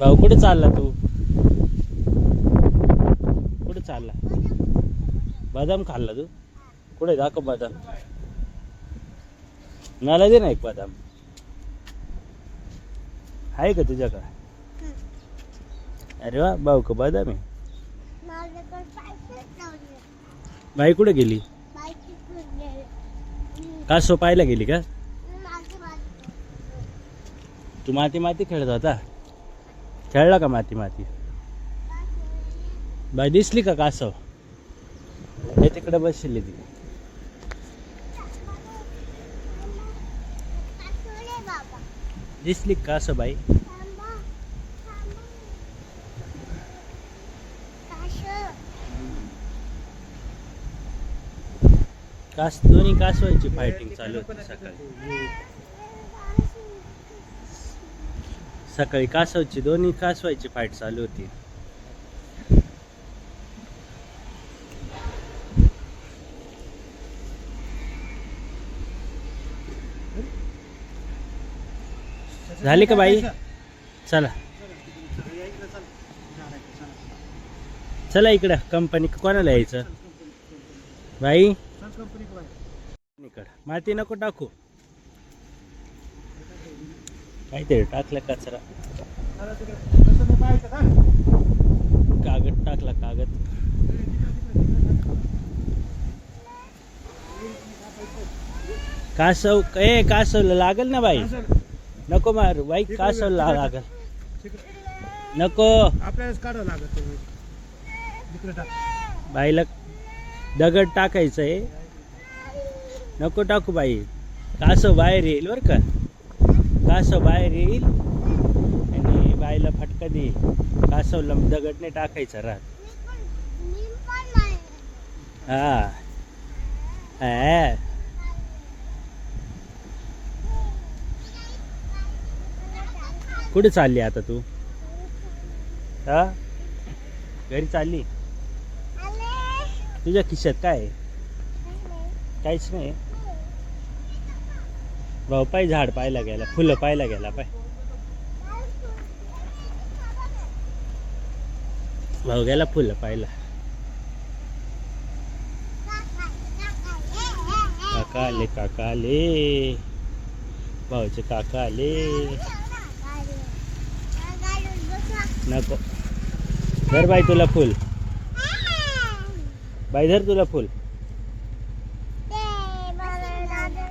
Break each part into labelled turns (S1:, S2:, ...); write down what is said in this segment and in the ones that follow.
S1: भाऊ कुठे चालला तू? कुठे चालला? बदाम खाल्ला तू? कुठे? दाखव बदाम. मला दे ना एक बदाम. आहे का तुझ्याकडे? अरे वा भाऊ का बदाम आहे? बाई कुठे गेली? का सो पाहायला गेली का? तू माती माती खेळत होता? खेळला का माती माती? बाई दिसली का कासव? हे तिकडे बसली ती. दिसली का कासव बाई? कास दोन्ही कासवांची फायटिंग चालू होती सकाळी. सकाळी कासवची दोन्ही कासवाची फाईट चालू होती. झाली का बाई? चला. चला इकडं कंपनी कोणाला यायचं? बाई? इकडं माती नको टाकू. काहीतरी टाकलं कचरा. कागद टाकला कागद. कासव ए कासवला लागल ना बाई? नको मार बाई कासवला लागल. नको.
S2: आपल्यालाच काढावं लागत
S1: बाईला दगड टाकायचं आहे नको टाकू बाई. कासव बाहेर येईल बरं का. कासव बाहेर येईल आणि बाईला फटका दे कासवला दगड नाही टाकायचा राहत. हा. कुठे चालली आता तू? हा? घरी चालली? तुझ्या खिशात काय? काहीच नाही. भाऊ पाय झाड पाहायला गेला फुलं पाहायला गेला पाय. भाऊ गेला फुलं पाहायला. काका आले काका आले भाऊचे काका आले नको. धर बाई तुला फुल. बाई धर तुला फुल.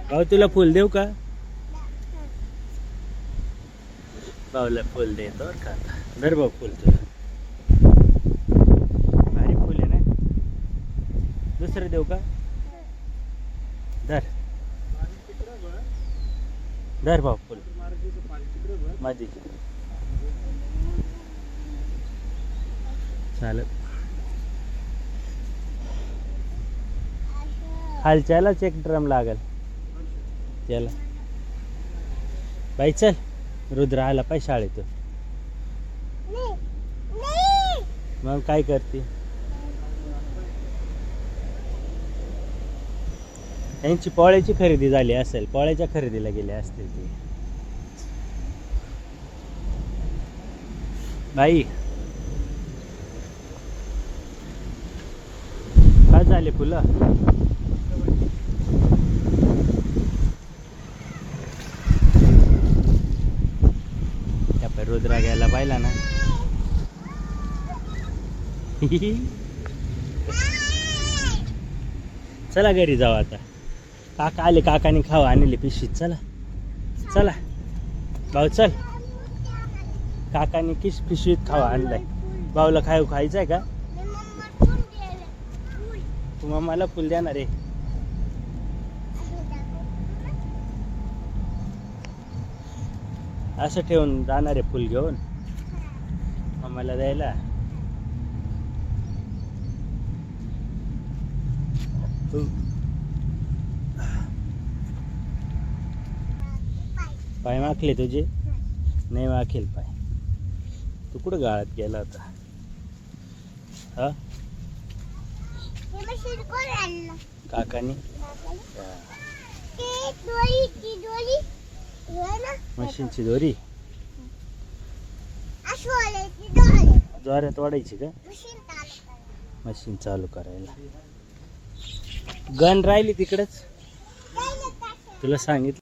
S1: भाऊ तुला फुल देऊ का? भाऊला फुल देतो बरं का आता. धर भाऊ फुल तुला भारी फुल आहे ना? दुसरं देऊ का? धर धर भाऊ फुल। माझी चालत खालच्यालाच एक ड्रम लागल। त्याला बाई चल। रुद्र आला पाय शाळेतून मग काय करते? त्यांची पोळ्याची खरेदी झाली असेल पोळ्याच्या खरेदीला गेले असतील ते. बाई. काय झाले फुलं? चला घरी जाऊ आता. काका आले काकाने खावा आणले पिशवीत. चला. चला. भाऊ चल. काकाने किस पिशवीत खावा आणलाय. भाऊला खाऊ खायचं आहे का? तू मला फुल देणार आहे. असं ठेवून जाणार आहे फुल घेऊन. आम्हाला द्यायला. हो. पाय माखले तुझे? नाही माखेल पाय. तू कुठं गाळात गेला होता? हा? काकानी? मशीनची दोरी? जोरात वाढायची का?
S3: मशीन चालू
S1: करायला. गण राहिली तिकडंच. तुला सांगितलं.